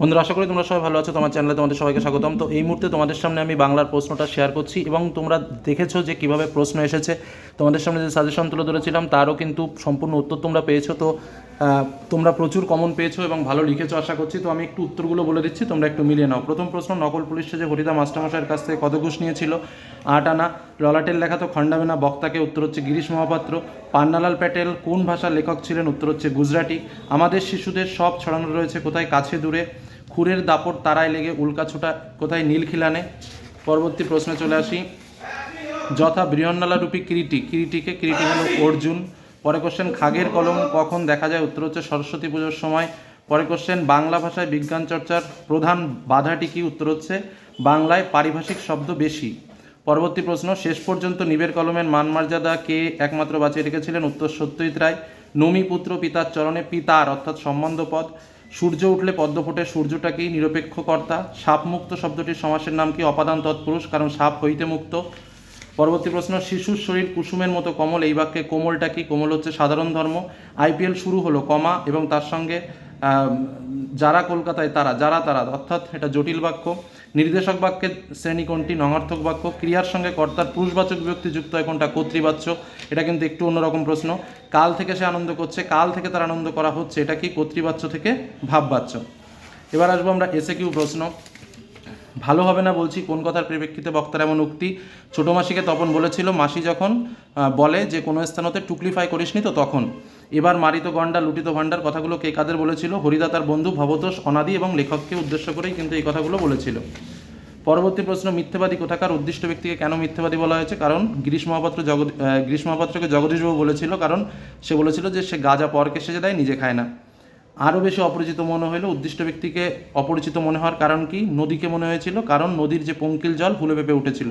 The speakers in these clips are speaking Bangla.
বন্ধুরা, আশা করি তোমরা সবাই ভালো আছো। তোমার চ্যানেলে তোমাদের সবাইকে স্বাগতম। তো এই মুহূর্তে তোমাদের সামনে আমি বাংলার প্রশ্নটা শেয়ার করছি এবং তোমরা দেখেছ যে কীভাবে প্রশ্ন এসেছে। তোমাদের সামনে যে সাজেশন তুলে ধরেছিলাম, তারও কিন্তু সম্পূর্ণ উত্তর তোমরা পেয়েছ। তো তোমরা প্রচুর কমন পেয়েছ এবং ভালো লিখেছো আশা করছি। তো আমি একটু উত্তরগুলো বলে দিচ্ছি, তোমরা একটু মিলিয়ে নাও। প্রথম প্রশ্ন, নকল পুলিশে যে হরিদা মাস্টারমশাইয়ের কাছ থেকে কত ঘুষ নিয়েছিল? আট আনা, ললাটের লেখা তো খণ্ডাবে না বক্তাকে উত্তর হচ্ছে গিরিশ মহাপাত্র। পান্নালাল প্যাটেল, কোন ভাষার লেখক ছিলেন? উত্তর হচ্ছে গুজরাটি। আমাদের শিশুদের সব ছড়ানো রয়েছে কোথায়? কাছে দূরে। খুরের দাপট তারায় লেগে উল্কাছুটা কোথায় নীল খিলানে? পরবর্তী প্রশ্নে চলে আসি। যথা বৃহন্নালা রূপী কিরিটি। কিরিটিকে কিরিটি হলো অর্জুন। পরে কোশ্চেন খাগের কলম কখন দেখা যায়? উত্তর হচ্ছে সরস্বতী পুজোর সময়। পরে কোশ্চেন বাংলা ভাষায় বিজ্ঞান চর্চার প্রধান বাধাটি কি? উত্তর হচ্ছে বাংলায় পারিভাষিক শব্দ বেশি। পরবর্তী প্রশ্ন, শেষ পর্যন্ত নিবের কলমের মান মর্যাদা কে একমাত্র বাঁচিয়ে রেখেছিলেন? উত্তর সত্যজিৎ রায়। নমি পুত্র পিতার চরণে পিতার, অর্থাৎ সম্বন্ধ পদ সূর্য উঠলে পদ্ম ফোটে সূর্যটা কি নিরপেক্ষ কর্তা সাপ মুক্ত শব্দটির সমাসের নাম কি? অপাদান তৎপুরুষ, কারণ সাপ হইতে মুক্ত। পরবর্তী প্রশ্ন, শিশুর শরীর কুসুমের মতো কমল, এই বাক্যে কোমলটা কি? কোমল হচ্ছে সাধারণ ধর্ম। আইপিএল শুরু হলো, কমা, এবং তার সঙ্গে যারা কলকাতায় তারা, যারা তারা, অর্থাৎ এটা জটিল বাক্য। নির্দেশক বাক্যের শ্রেণি কোনটি? নঙার্থক বাক্য। ক্রিয়ার সঙ্গে কর্তার পুরুষবাচক বিভক্তি যুক্ত হয় কোনটা? কর্তৃবাচ্য। এটা কিন্তু একটু অন্যরকম প্রশ্ন। কাল থেকে সে আনন্দ করছে, কাল থেকে তার আনন্দ করা হচ্ছে, এটা কি কর্তৃবাচ্য থেকে ভাববাচ্য? এবার আসব আমরা এসে কিউ প্রশ্ন। ভালো হবে না বলছি, কোন কথার পরিপ্রেক্ষিতে বক্তার এমন উক্তি? ছোটো মাসিকে তপন বলেছিল, মাসি যখন বলে যে কোনো স্থানতে টুকলিফাই করিসনি তো তখন। এবার মারিত গন্ডা লুটিত ভাণ্ডার কথাগুলো কে কাদের বলেছিল? হরিদাতার বন্ধু ভবতোষ অনাদি এবং লেখককে উদ্দেশ্য করেই কিন্তু এই কথাগুলো বলেছিল। পরবর্তী প্রশ্ন মিথ্যেবাদী কোথাকার? উদ্দিষ্ট ব্যক্তিকে কেন মিথ্যেবাদী বলা হয়েছে? কারণ গিরিশ মহাপাত্র আহ, গিরিশ মহাপাত্রকে জগদীশবাবু বলেছিল কারণ সে বলেছিল যে সে গাজা পরকে সেজে দেয় নিজে খায় না। আরও বেশি অপরিচিত মনে হলো উদ্দিষ্ট ব্যক্তিকে অপরিচিত মনে হওয়ার কারণ কি? নদীকে মনে হয়েছিল কারণ নদীর যে পঙ্কিল জল ফুলে পেঁপে উঠেছিল।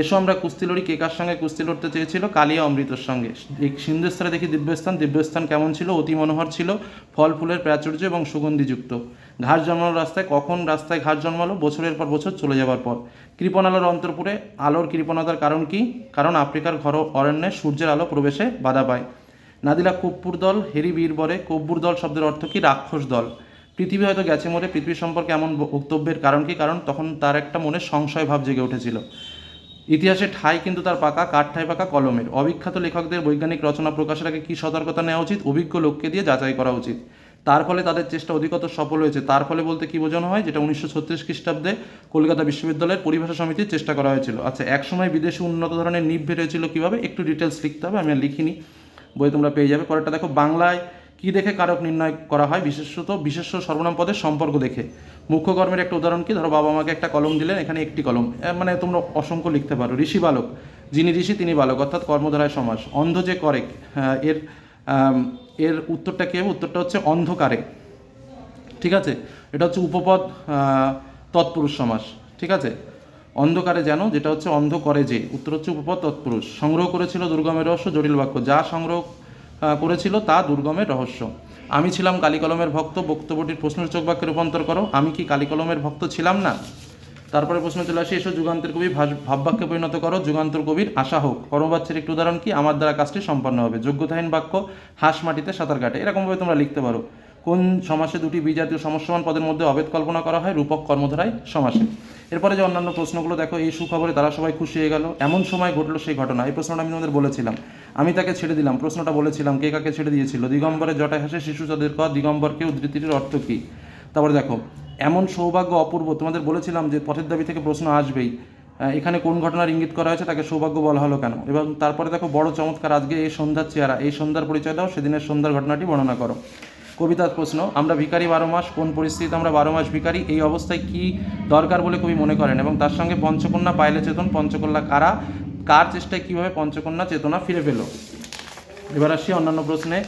এসো আমরা কুস্তি লড়ি, কে কার সঙ্গে কুস্তি লড়তে চেয়েছিল? কালিয়া অমৃতর সঙ্গে। এই সিন্ধুস্তরে দেখি দিব্যস্থান দিব্যস্থান কেমন ছিল? অতি মনোহর ছিল। ফল, ফুলের প্রাচুর্য এবং সুগন্ধিযুক্ত। ঘাস জন্মানো রাস্তায়, কখন রাস্তায় ঘাস জন্মালো? বছরের পর বছর চলে যাবার পর। কৃপণ আলোর অন্তরপুরে আলোর কৃপণতার কারণ কি? কারণ আফ্রিকার ঘর অরণ্যে সূর্যের আলো প্রবেশে বাধা পায়। নাদিলা কপ্পুর দল, হেরি বীরবরে কব্বুর দল শব্দের অর্থ কি? রাক্ষস দল। পৃথিবী হয়তো গেছে মরে, পৃথিবী সম্পর্কে এমন বক্তব্যের কারণ কি? কারণ তখন তার একটা মনে সংশয় ভাব জেগে উঠেছিল। ইতিহাসে ঠাই কিন্তু তার পাকা, কাঠ ঠাই পাকা কলমের। অবিখ্যাত লেখকদের বৈজ্ঞানিক রচনা প্রকাশের আগে কী সতর্কতা নেওয়া উচিত? অভিজ্ঞ লোককে দিয়ে যাচাই করা উচিত। তার ফলে তাদের চেষ্টা অধিকতর সফল হয়েছে। তার ফলে বলতে কি বোঝানো হয়? যেটা উনিশশো ছত্রিশ খ্রিস্টাব্দে কলকাতা বিশ্ববিদ্যালয়ের পরিভাষা সমিতির চেষ্টা করা হয়েছিল। আচ্ছা একসময় বিদেশে উন্নত ধরনের নিপ বেরিয়েছিল কীভাবে? একটু ডিটেলস লিখতে হবে, আমি আর লিখিনি। বই তোমরা পেয়ে যাবে। পরেরটা দেখো, বাংলায় কি দেখে কারক নির্ণয় করা হয়? বিশেষত বিশেষ সর্বনাম পদের সম্পর্ক দেখে। মুখ্য কর্মের একটা উদাহরণ কি? ধরো বাবা আমাকে একটা কলম দিলেন এখানে একটি কলম। মানে তোমরা অসংখ্য লিখতে পারো। ঋষি বালক যিনি ঋষি তিনি বালক অর্থাৎ কর্মধারায় সমাস। অন্ধ যে করে হ্যাঁ, এর এর উত্তরটা কী হবে? উত্তরটা হচ্ছে অন্ধকারে। ঠিক আছে? এটা হচ্ছে উপপদ তৎপুরুষ সমাস। ঠিক আছে? অন্ধকারে যেন যেটা হচ্ছে অন্ধ করে যে। উত্তর হচ্ছে উপপদ তৎপুরুষ। সংগ্রহ করেছিল দুর্গমের রহস্য জটিল বাক্য। যা সংগ্রহ করেছিল তা দুর্গমের রহস্য। আমি ছিলাম কালিকলমের ভক্ত, বক্তব্যটির প্রশ্নসূচক বাক্যে রূপান্তর করো। আমি কি কালিকলমের ভক্ত ছিলাম না? তারপরে প্রশ্ন চলে আসে, এসো যুগান্তের কবি ভাববাক্যে পরিণত করো, যুগান্তর কবির আশা হোক। কর্মবাচ্যের একটি উদাহরণ কি? আমার দ্বারা কাজটি সম্পন্ন হবে। যোগ্যতাহীন বাক্য, হাঁস মাটিতে সাঁতার কাটে। এরকমভাবে তোমরা লিখতে পারো। কোন সমাসে দুটি বিজাতীয় সমস্যমান পদের মধ্যে অভেদ কল্পনা করা হয়? রূপক কর্মধারায় সমাসে। এরপরে যে অন্যান্য প্রশ্নগুলো, দেখো এই সুখবরে তারা সবাই খুশি হয়ে গেল। এমন সময় ঘটলো সেই ঘটনা। এই প্রশ্নটা আমি তোমাদের বলেছিলাম। আমি তাকে ছেড়ে দিলাম। প্রশ্নটা বলেছিলাম, কে কাকে ছেড়ে দিয়েছিল? দিগম্বরের জটায় হাসে শিশু চাঁদের কর দিগম্বরকে উদ্ধৃতির অর্থ কী? তারপরে দেখো, এমন সৌভাগ্য অপূর্ব, তোমাদের বলেছিলাম যে পথের দাবি থেকে প্রশ্ন আসবেই। এখানে কোন ঘটনার ইঙ্গিত করা হয়েছে, তাকে সৌভাগ্য বলা হলো কেন? এবং তারপরে দেখো, বড় চমৎকার আজকে এই সন্ধ্যার চেহারা, এই সন্ধ্যার পরিচয় দাও, সেদিনের সন্ধ্যার ঘটনাটি বর্ণনা করো। কবিতার প্রশ্ন, আমরা ভিখারি বারো মাস, কোন পরিস্থিতিতে আমরা বারো মাস ভিখারি, এই অবস্থায় কি দরকার বলে কবি মনে করেন? এবং তার সঙ্গে পঞ্চকন্যা পাইলে চেতন, পঞ্চকন্যা কারা? কার চেষ্টায় কীভাবে পঞ্চকন্যা চেতনা ফিরে পেল? এবার আসছি অন্যান্য প্রশ্নে।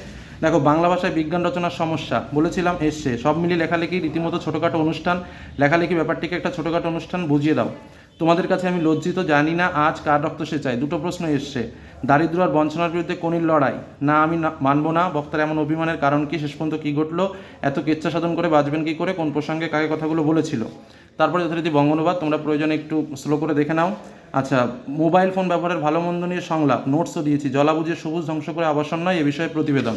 দেখো, বাংলা ভাষায় বিজ্ঞান রচনার সমস্যা, বলেছিলাম এসছে। সব মিলিয়ে লেখালেখি রীতিমতো ছোটোখাটো অনুষ্ঠান। লেখালেখি ব্যাপারটিকে একটা ছোটোখাটো অনুষ্ঠান বুঝিয়ে দাও। তোমাদের কাছে আমি লজ্জিত, জানি না আজ কার রক্ত সে চাই দুটো প্রশ্ন এসছে। দারিদ্র আর বঞ্চনার বিরুদ্ধে কোনির লড়াই? না, আমি মানবো না। বক্তার এমন অভিমানের কারণ কি? শেষ পর্যন্ত কী ঘটলো? এত কেচ্ছা সাধন করে বাঁচবেন কী করে? কোন প্রসঙ্গে কাকে কথাগুলো বলেছিল? তারপরে যথারীতি বঙ্গনুবাদ, তোমরা প্রয়োজনে একটু স্লো করে দেখে নাও। আচ্ছা মোবাইল ফোন ব্যবহারের ভালো মন্দ নিয়ে সংলাপ, নোটসও দিয়েছি জলাবুঝে সবুজ ধ্বংস করে আবাসন নয়, এ বিষয়ে প্রতিবেদন।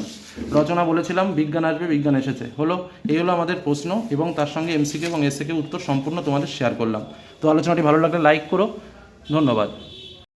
রচনা বলেছিলাম, বিজ্ঞান আসবে, বিজ্ঞান এসেছে। হলো, এই হলো আমাদের প্রশ্ন এবং তার সঙ্গে এমসিকে এবং এসএকে উত্তর সম্পূর্ণ তোমাদের শেয়ার করলাম। তো আলোচনাটি ভালো লাগলে লাইক করো। ধন্যবাদ।